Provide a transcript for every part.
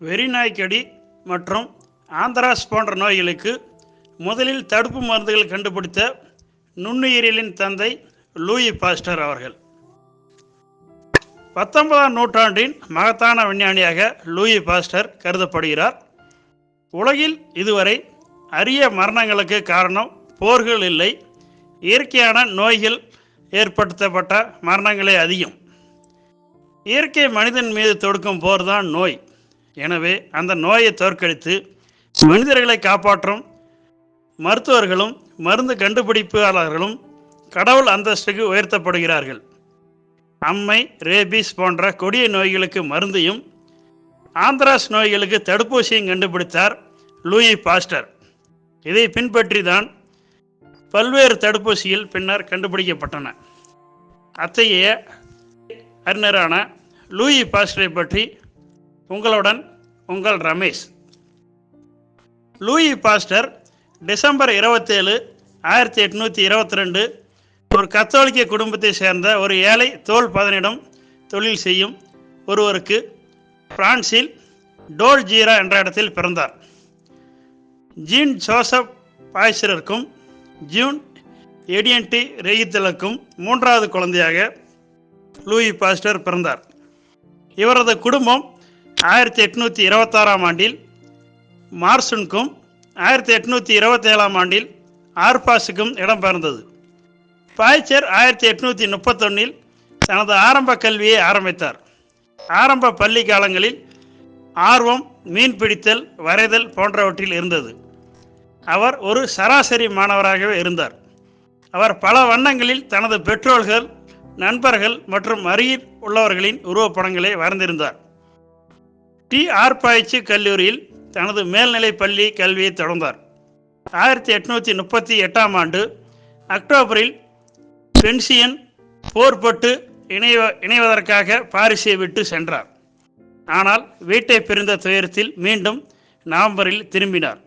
வெறிநாய்க்கடி மற்றும் ஆந்தராஸ் போன்ற நோய்களுக்கு முதலில் தடுப்பு மருந்துகள் கண்டுபிடித்த நுண்ணுயிரியலின் தந்தை லூயி பாஸ்டர் அவர்கள். பத்தொன்பதாம் நூற்றாண்டின் மகத்தான விஞ்ஞானியாக லூயி பாஸ்டர் கருதப்படுகிறார். உலகில் இதுவரை அரிய மரணங்களுக்கு காரணம் போர்கள் இல்லை. இயற்கையான நோய்கள் ஏற்படுத்தப்பட்ட மரணங்களே அதிகம். இயற்கை மனிதன் மீது தொடுக்கும் போர் தான் நோய். எனவே அந்த நோயை தோற்கடித்து மனிதர்களை காப்பாற்றும் மருத்துவர்களும் மருந்து கண்டுபிடிப்பாளர்களும் கடவுள் அந்தஸ்துக்கு உயர்த்தப்படுகிறார்கள். அம்மை ரேபீஸ் போன்ற கொடிய நோய்களுக்கு மருந்தையும் ஆந்த்ராஸ் நோய்களுக்கு தடுப்பூசியும் கண்டுபிடித்தார் லூயி பாஸ்டர். இதை பின்பற்றி தான் பல்வேறு தடுப்பூசிகள் பின்னர் கண்டுபிடிக்கப்பட்டன. அத்தகைய அறிஞரான லூயி பாஸ்டரை பற்றி உங்களுடன் உங்கள் ரமேஷ். லூயி பாஸ்டர் டிசம்பர் இருபத்தேழு ஆயிரத்தி எட்நூற்றி இருபத்தி ரெண்டு ஒரு கத்தோலிக்க குடும்பத்தை சேர்ந்த ஒரு ஏழை தோல் பதனிடம் தொழில் செய்யும் ஒருவருக்கு பிரான்சில் டோல் ஜீரா என்ற இடத்தில் பிறந்தார். ஜீன் ஜோசப் பாய்சரருக்கும் ஜூன் எடியன்டி ரெய்தலுக்கும் மூன்றாவது குழந்தையாக லூயி பாஸ்டர் பிறந்தார். இவரது குடும்பம் ஆயிரத்தி எட்நூற்றி இருபத்தாறாம் ஆண்டில் மார்சுனுக்கும் ஆயிரத்தி எட்நூற்றி இருபத்தேழாம் ஆண்டில் ஆர்பாஸுக்கும் இடம்பெயர்ந்தது. பாய்ச்சர் ஆயிரத்தி எட்நூற்றி முப்பத்தொன்னில் தனது ஆரம்ப கல்வியை ஆரம்பித்தார். ஆரம்ப பள்ளி காலங்களில் ஆர்வம் மீன் பிடித்தல் வரைதல் போன்றவற்றில் இருந்தது. அவர் ஒரு சராசரி மாணவராகவே இருந்தார். அவர் பல வண்ணங்களில் தனது பெற்றோர்கள் நண்பர்கள் மற்றும் அருகில் உள்ளவர்களின் உருவப்படங்களை வரைந்திருந்தார். டி ஆர் பாய்ச்சி கல்லூரியில் தனது மேல்நிலை பள்ளி கல்வியை தொடர்ந்தார். ஆயிரத்தி எட்நூற்றி முப்பத்தி எட்டாம் ஆண்டு அக்டோபரில் பென்சியன் போர்பட்டு இணைவ இணைவதற்காக பாரிஸை விட்டு சென்றார். ஆனால் வீட்டை பிரிந்த துயரத்தில் மீண்டும் நவம்பரில் திரும்பினார்.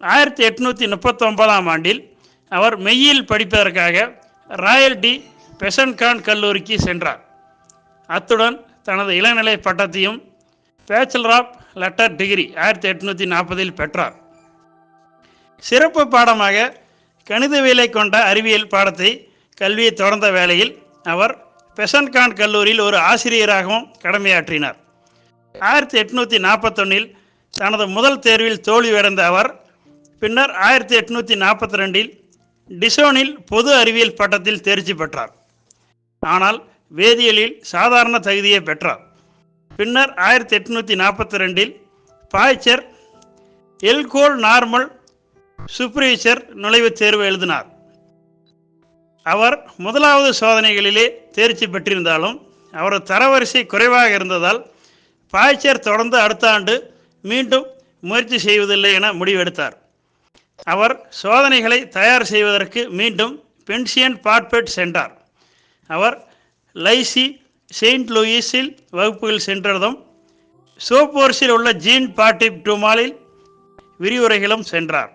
ஆயிரத்தி எட்நூற்றி முப்பத்தொன்பதாம் ஆண்டில் அவர் மெய்யில் படிப்பதற்காக ராயல் டி பெசன்கான் கல்லூரிக்கு சென்றார். அத்துடன் தனது இளநிலை பட்டத்தையும் பேச்சுலர் ஆஃப் லெட்டர் டிகிரி ஆயிரத்தி எட்நூற்றி நாற்பதில் பெற்றார். சிறப்பு பாடமாக கணிதவியலை கொண்ட அறிவியல் பாடத்தை கல்வியை தொடர்ந்த வேளையில் அவர் பெசன்கான் கல்லூரியில் ஒரு ஆசிரியராகவும் கடமையாற்றினார். ஆயிரத்தி எட்நூற்றி நாற்பத்தொன்னில் தனது முதல் தேர்வில் தோல்வியடைந்த அவர் பின்னர் ஆயிரத்தி எட்நூற்றி நாற்பத்தி ரெண்டில் டிசோனில் பொது அறிவியல் பட்டத்தில் தேர்ச்சி பெற்றார். ஆனால் வேதியியலில் சாதாரண தகுதியை பெற்றார். பின்னர் ஆயிரத்தி எட்நூற்றி நாற்பத்தி ரெண்டில் பாய்ச்சர் எல்கோல் நார்மல் சுப்ரீச்சர் நுழைவுத் தேர்வு எழுதினார். அவர் முதலாவது சோதனைகளிலே தேர்ச்சி பெற்றிருந்தாலும் அவரது தரவரிசை குறைவாக இருந்ததால் பாய்ச்சர் தொடர்ந்து அடுத்த ஆண்டு மீண்டும் முயற்சி செய்வதில்லை என முடிவெடுத்தார். அவர் சோதனைகளை தயார் செய்வதற்கு மீண்டும் பென்சியன் பார்பெட் சென்றார். அவர் லைசி செயின்ட் லூயிஸில் வகுப்புகள் சென்றதும் சோப்போர்ஸில் உள்ள ஜீன் பாட்டிப் டுமாலில் விரிவுரைகளும் சென்றார்.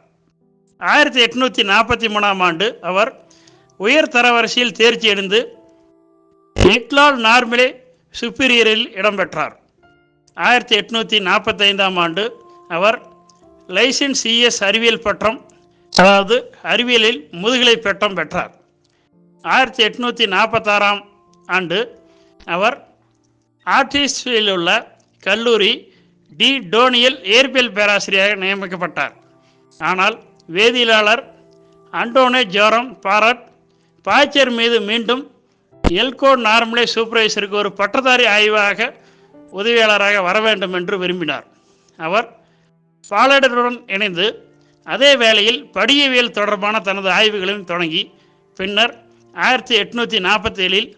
ஆயிரத்தி எட்நூற்றி நாற்பத்தி மூணாம் ஆண்டு அவர் உயர் தரவரிசையில் தேர்ச்சி அடைந்து எட்லால் நார்மலே சுப்பீரியரில் இடம்பெற்றார் ஆயிரத்தி எட்நூற்றி நாற்பத்தைந்தாம் ஆண்டு அவர் லைசன்ஸ் சிஎஸ் அறிவியல் பட்டம் அதாவது அறிவியலில் முதுகலை பட்டம் பெற்றார். ஆயிரத்தி எட்நூற்றி நாற்பத்தாறாம் ஆண்டு அவர் ஆர்டிஸ்டில் உள்ள கல்லூரி டி டோனியல் இயற்பியல் பேராசிரியராக நியமிக்கப்பட்டார். ஆனால் வேதியியலாளர் அண்டோனே ஜோரம் பாரட் பாய்ச்சர் மீது மீண்டும் எல்கோ நார்மலே சூப்பர்வைசருக்கு ஒரு பட்டதாரி ஆய்வாக உதவியாளராக வர வேண்டும் என்று விரும்பினார். அவர் பாலடருடன் இணைந்து அதே வேளையில் படியவியல் தொடர்பான தனது ஆய்வுகளையும் தொடங்கி பின்னர் ஆயிரத்தி எட்நூற்றி நாற்பத்தேழில்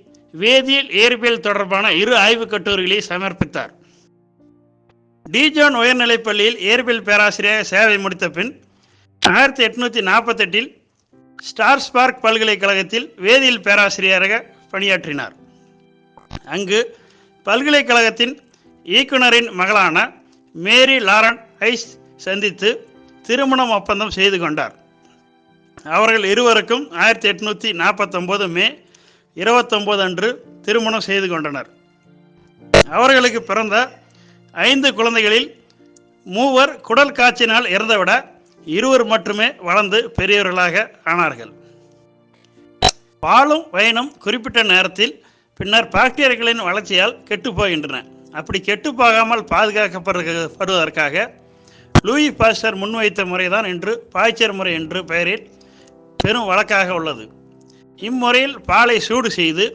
வேதியியல் இயற்பியல் தொடர்பான இரு ஆய்வுக் கட்டுரைகளை சமர்ப்பித்தார். டிஜோன் உயர்நிலைப் பள்ளியில் இயற்பியல் பேராசிரியராக சேவை முடித்த பின் ஆயிரத்தி எட்நூற்றி நாற்பத்தெட்டில் ஸ்டார்ஸ்பார்க் பல்கலைக்கழகத்தில் வேதியியல் பேராசிரியராக பணியாற்றினார். அங்கு பல்கலைக்கழகத்தின் இயக்குனரின் மகளான மேரி லாரன் ஐஸ் சந்தித்து திருமணம் ஒப்பந்தம் செய்து கொண்டார். அவர்கள் இருவருக்கும் ஆயிரத்தி எட்நூற்றி நாற்பத்தொம்போது மே இருபத்தொம்போது அன்று திருமணம் செய்து கொண்டனர். அவர்களுக்கு பிறந்த ஐந்து குழந்தைகளில் மூவர் குடல் காய்ச்சினால் இறந்தவிட இருவர் மட்டுமே வளர்ந்து பெரியவர்களாக ஆனார்கள். பாலும் வயனும் குறிப்பிட்ட நேரத்தில் பின்னர் பாக்டீரியாக்களின் வளர்ச்சியால் கெட்டுப்போகின்றன அப்படி கெட்டுப்போகாமல் பாதுகாக்கப்படுவதற்காக லூயி பாஸ்டர் முன்வைத்த முறைதான் இன்று பாய்ச்சர் முறை என்று பெயரில் பெரும் வழக்காக உள்ளது. இம்முறையில் பாலை சூடு செய்து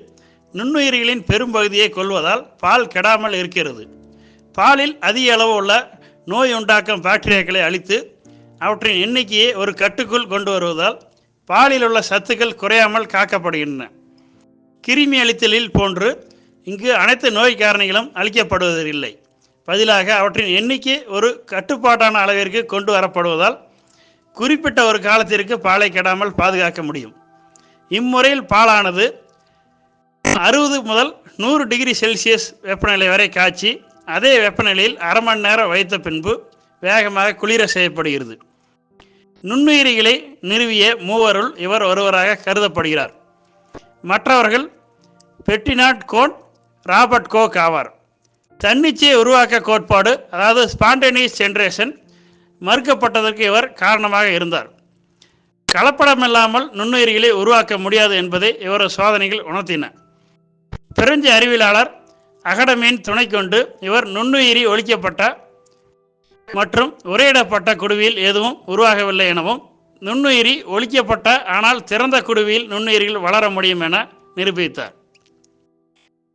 நுண்ணுயிரிகளின் பெரும்பகுதியை கொள்வதால் பால் கெடாமல் இருக்கிறது. பாலில் அதிக அளவு உள்ள நோய் உண்டாக்கும் பாக்டீரியாக்களை அழித்து அவற்றின் எண்ணிக்கையை ஒரு கட்டுக்குள் கொண்டு வருவதால் பாலில் உள்ள சத்துக்கள் குறையாமல் காக்கப்படுகின்றன. கிருமி அழித்தலில் போன்று இங்கு அனைத்து நோய் காரணிகளும் அழிக்கப்படுவதில்லை. பதிலாக அவற்றின் எண்ணிக்கை ஒரு கட்டுப்பாட்டான அளவிற்கு கொண்டு வரப்படுவதால் குறிப்பிட்ட ஒரு காலத்திற்கு பாலை கெடாமல் பாதுகாக்க முடியும். இம்முறையில் பாலானது அறுபது முதல் நூறு டிகிரி செல்சியஸ் வெப்பநிலை வரை காய்ச்சி அதே வெப்பநிலையில் அரை மணி நேரம் வைத்த பின்பு வேகமாக குளிர செய்யப்படுகிறது. நுண்ணுயிரிகளை நிறுவிய மூவருள் இவர் ஒருவராக கருதப்படுகிறார். மற்றவர்கள் பெட்டினாட் கோன் ராபர்ட் கோக் ஆவார். தன்னிச்சையை உருவாக்க கோட்பாடு அதாவது ஸ்பான்டேனியஸ் ஜென்ரேஷன் மறுக்கப்பட்டதற்கு இவர் காரணமாக இருந்தார். கலப்படமில்லாமல் நுண்ணுயிரிகளை உருவாக்க முடியாது என்பதை இவரது சோதனைகள் உணர்த்தின. பிரெஞ்சு அறிவியலாளர் அகடமியின் துணை கொண்டு இவர் நுண்ணுயிரி ஒழிக்கப்பட்ட மற்றும் உரையிடப்பட்ட குடுவியில் எதுவும் உருவாகவில்லை எனவும் நுண்ணுயிரி ஒழிக்கப்பட்ட ஆனால் திறந்த குடுவியில் நுண்ணுயிரிகள் வளர முடியும் என நிரூபித்தார்.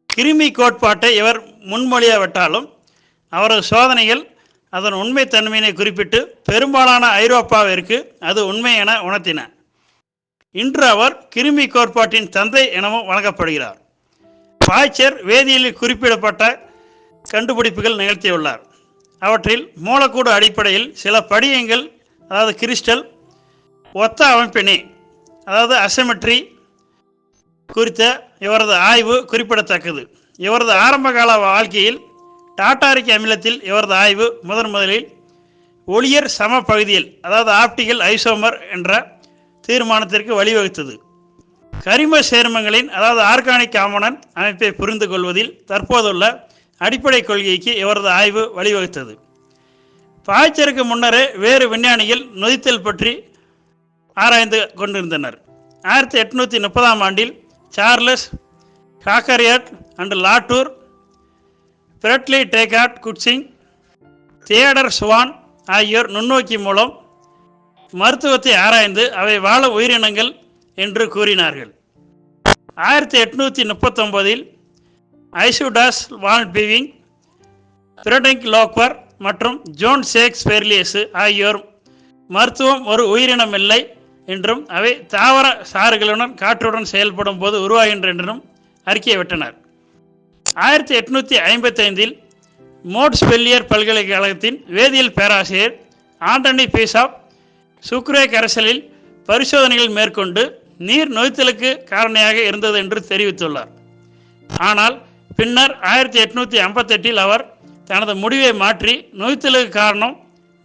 கிருமி கோட்பாட்டை இவர் முன்மொழியாவிட்டாலும் அவரது சோதனைகள் அதன் உண்மைத்தன்மையினை குறிப்பிட்டு பெரும்பாலான ஐரோப்பாவிற்கு அது உண்மை என உணர்த்தின. இன்று அவர் கிருமி கோட்பாட்டின் தந்தை எனவும் வழங்கப்படுகிறார். பாய்ச்சர் வேதியியலில் குறிப்பிடப்பட்ட கண்டுபிடிப்புகள் நிகழ்த்தியுள்ளார். அவற்றில் மூலக்கூடு அடிப்படையில் சில படியங்கள் அதாவது கிறிஸ்டல் ஒத்த அமைப்பினை அதாவது அசமெட்ரி குறித்த இவரது ஆய்வு குறிப்பிடத்தக்கது. இவரது ஆரம்பகால வாழ்க்கையில் டாட்டாரிக் அமிலத்தில் இவரது ஆய்வு முதன் முதலில் ஒளியர் சம பகுதியில் அதாவது ஆப்டிகல் ஐசோமர் என்ற தீர்மானத்திற்கு வழிவகுத்தது. கரிம சேர்மங்களின் அதாவது ஆர்கானிக் ஆமணன் அமைப்பை புரிந்து கொள்வதில் தற்போதுள்ள அடிப்படை கொள்கைக்கு இவரது ஆய்வு வழிவகுத்தது. பாய்ச்சருக்கு முன்னரே வேறு விஞ்ஞானிகள் நொதித்தல் பற்றி ஆராய்ந்து கொண்டிருந்தனர். ஆயிரத்தி எட்நூற்றி முப்பதாம் ஆண்டில் Charles Cagniard and Latour Friedrich Traugott Kutzing Theodor Schwann ஆகியோர் நுண்ணோக்கி மூலம் மருத்துவத்தை ஆராய்ந்து அவை வாழ உயிரினங்கள் என்று கூறினார்கள். ஆயிரத்தி எட்நூற்றி முப்பத்தொம்போதில் ஐசுடாஸ் வான் பிவிங் பிரடெங்க் லோக்வர் மற்றும் ஜோன் சேக்ஸ் பெர்லியஸு ஆகியோர் மருத்துவம் ஒரு உயிரினம் இல்லை என்றும் அவை தாவர சாறுகளுடன் காற்றுடன் செயல்படும் போது உருவாகின்ற என்றும் அறிக்கை விட்டனர். ஆயிரத்தி எட்நூற்றி ஐம்பத்தைந்தில் மோட்ஸ்பெல்லியர் பல்கலைக்கழகத்தின் வேதியியல் பேராசிரியர் ஆண்டனி பீசாப் சுக்ரே கரைசலில் பரிசோதனைகள் மேற்கொண்டு நீர் நொய்த்தலுக்கு காரணியாக இருந்தது என்று தெரிவித்துள்ளார். ஆனால் பின்னர் ஆயிரத்தி எட்நூற்றி ஐம்பத்தெட்டில் அவர் தனது முடிவை மாற்றி நொய்த்தலுக்கு காரணம்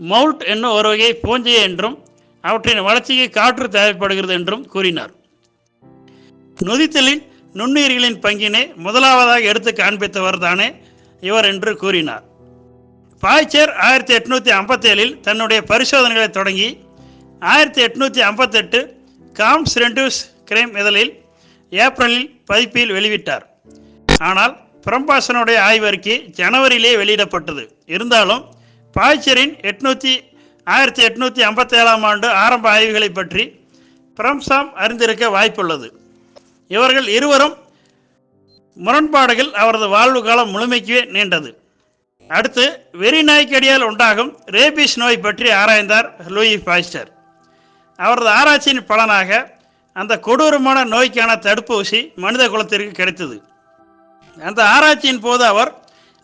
மவுல்ட் என்னும் ஒரு வகை பூஞ்சை என்றும் அவற்றின் வளர்ச்சிக்கு காற்று தேவைப்படுகிறது என்றும் கூறினார். நொதித்தலின் நுண்ணுயிர்களின் பங்கினை முதலாவதாக எடுத்து காண்பித்தவர் தானே இவர் என்று கூறினார். பாய்ச்சர் ஆயிரத்தி எட்நூற்றி ஐம்பத்தேழில் தன்னுடைய பரிசோதனைகளை தொடங்கி ஆயிரத்தி எட்நூற்றி ஐம்பத்தெட்டு காம்ஸ் ரெண்டூஸ் கிரைம் இதழில் ஏப்ரலில் பதிப்பில் வெளிவிட்டார் ஆனால் பிரம்பாசனுடைய ஆய்வறிக்கை ஜனவரியிலே வெளியிடப்பட்டது. இருந்தாலும் பாய்ச்சரின் எட்நூற்றி ஆயிரத்தி எட்நூற்றி ஐம்பத்தேழாம் ஆண்டு ஆரம்ப ஆய்வுகளை பற்றி பிரம்சாம் அறிந்திருக்க வாய்ப்புள்ளது. இவர்கள் இருவரும் முரண்பாடுகள் அவரது வாழ்வு காலம் முழுமைக்கே நீண்டது. அடுத்து வெறி நாய்க்கடியால் உண்டாகும் ரேபிஸ் நோய் பற்றி ஆராய்ந்தார் லூயி பாய்ஸ்டர். அவரது ஆராய்ச்சியின் பலனாக அந்த கொடூரமான நோய்க்கான தடுப்பூசி மனித குலத்திற்கு கிடைத்தது. அந்த ஆராய்ச்சியின் போது அவர்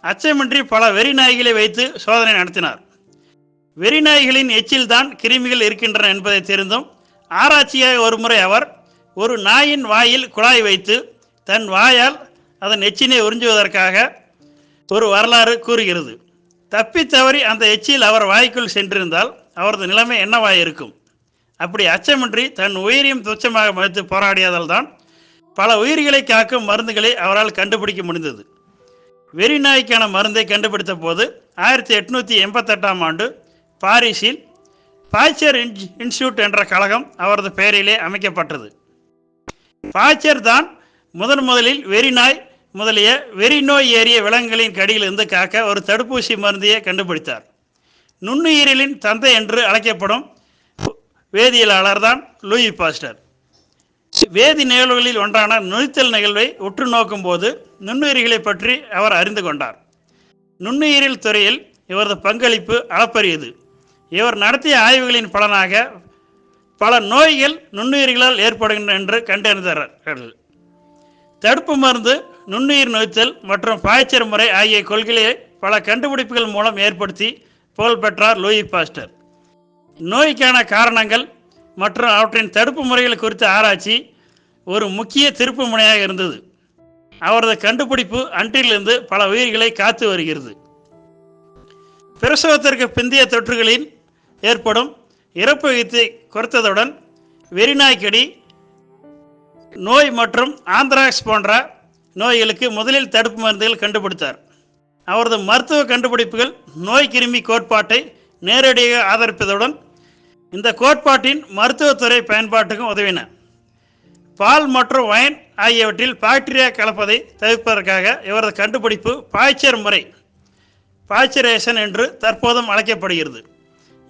அச்சமின்றி பல வெறி நாய்களை வைத்து சோதனை நடத்தினார். வெறி நாய்களின் எச்சில்தான் கிருமிகள் இருக்கின்றன என்பதை தெரிந்தும் ஆராய்ச்சியாக ஒருமுறை அவர் ஒரு நாயின் வாயில் குழாய் வைத்து தன் வாயால் அதன் எச்சினை உறிஞ்சுவதற்காக ஒரு வரலாறு கூறுகிறது. தப்பித் தவறி அந்த எச்சில் அவர் வாய்க்குள் சென்றிருந்தால் அவரது நிலைமை என்னவாயிருக்கும் அப்படி அச்சமின்றி தன் உயிரையும் துச்சமாக மதித்து போராடியதால் தான் பல உயிர்களை காக்கும் மருந்துகளை அவரால் கண்டுபிடிக்க முடிந்தது. வெறி நாய்க்கான மருந்தை கண்டுபிடித்த போது ஆயிரத்தி எட்நூற்றி எண்பத்தெட்டாம் ஆண்டு பாரிஸில் பாய்ச்சர் இன்ஸ்டியூட் என்ற கழகம் அவரது பெயரிலே அமைக்கப்பட்டது. பாய்ச்சர் தான் முதன் முதலில் வெறிநாய் முதலிய வெறிநோய் ஏறிய விலங்குகளின் கடியிலிருந்து காக்க ஒரு தடுப்பூசி மருந்தையே கண்டுபிடித்தார். நுண்ணுயிரிலின் தந்தை என்று அழைக்கப்படும் வேதியியலாளர் தான் லூயி பாஸ்டர். வேதி நிகழ்வுகளில் ஒன்றான நுழைத்தல் நிகழ்வை உற்று நோக்கும்போது நுண்ணுயிரிகளை பற்றி அவர் அறிந்து கொண்டார். நுண்ணுயிரியல் துறையில் இவரது பங்களிப்பு அளப்பரியது. இவர் நடத்திய ஆய்வுகளின் பலனாக பல நோய்கள் நுண்ணுயிர்களால் ஏற்படுகின்றன என்று கண்டறிந்தார்கள் தடுப்பு மருந்து நுண்ணுயிர் நோய்த்தல் மற்றும் பாய்ச்சல் முறை ஆகிய கொள்கையை பல கண்டுபிடிப்புகள் மூலம் ஏற்படுத்தி புகழ் பெற்றார் லூயி பாஸ்டர். நோய்க்கான காரணங்கள் மற்றும் அவற்றின் தடுப்பு முறைகள் குறித்த ஆராய்ச்சி ஒரு முக்கிய திருப்பு முனையாக இருந்தது. அவரது கண்டுபிடிப்பு அன்றிலிருந்து பல உயிர்களை காத்து வருகிறது. பிரசவத்திற்கு பிந்தைய தொற்றுகளில் ஏற்படும் இறப்பு விகிதத்தை குறைத்ததுடன் வெறிநாய்க்கடி நோய் மற்றும் ஆந்த்ராக்ஸ் போன்ற நோய்களுக்கு முதலில் தடுப்பு மருந்துகள் கண்டுபிடித்தார். அவரது மருத்துவ கண்டுபிடிப்புகள் நோய் கிருமி கோட்பாட்டை நேரடியாக ஆதரிப்பதுடன் இந்த கோட்பாட்டின் மருத்துவத்துறை பயன்பாட்டுக்கும் உதவின. பால் மற்றும் ஒயன் ஆகியவற்றில் பாக்டீரியா கலப்பதை தவிர்ப்பதற்காக இவரது கண்டுபிடிப்பு பாய்ச்சர் முறை பாய்ச்சரேஷன் என்று தற்போதும் அழைக்கப்படுகிறது.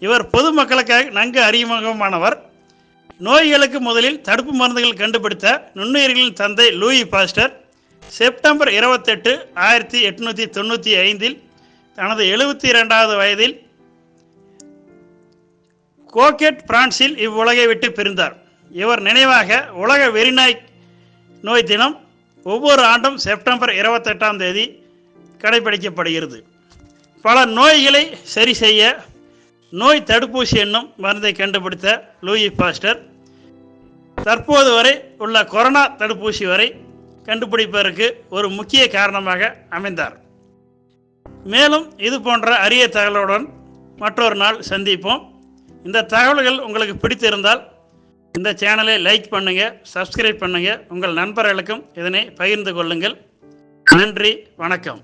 இவர் பொதுமக்களுக்காக நன்கு அறிமுகமானவர். நோய்களுக்கு முதலில் தடுப்பு மருந்துகள் கண்டுபிடித்த நுண்ணுயிர்களின் தந்தை லூயி பாஸ்டர் செப்டம்பர் இருபத்தெட்டு ஆயிரத்தி எட்நூற்றி தொண்ணூற்றி ஐந்தில் தனது எழுபத்தி இரண்டாவது வயதில் கோகெட் பிரான்சில் இவ்வுலகை விட்டு பிரிந்தார். இவர் நினைவாக உலக வெறிநாய் நோய் தினம் ஒவ்வொரு ஆண்டும் செப்டம்பர் இருபத்தெட்டாம் தேதி கடைபிடிக்கப்படுகிறது. பல நோய்களை சரி செய்ய நோய் தடுப்பூசி என்னும் மருந்தை கண்டுபிடித்த லூயி பாஸ்டர். தற்போது வரை உள்ள கொரோனா தடுப்பூசி வரை கண்டுபிடிப்பதற்கு ஒரு முக்கிய காரணமாக அமைந்தார். மேலும் இது போன்ற அரிய தகவலுடன் மற்றொரு நாள் சந்திப்போம். இந்த தகவல்கள் உங்களுக்கு பிடித்திருந்தால் இந்த சேனலை லைக் பண்ணுங்கள் சப்ஸ்கிரைப் பண்ணுங்கள் உங்கள் நண்பர்களுக்கும் இதனை பகிர்ந்து கொள்ளுங்கள். நன்றி வணக்கம்.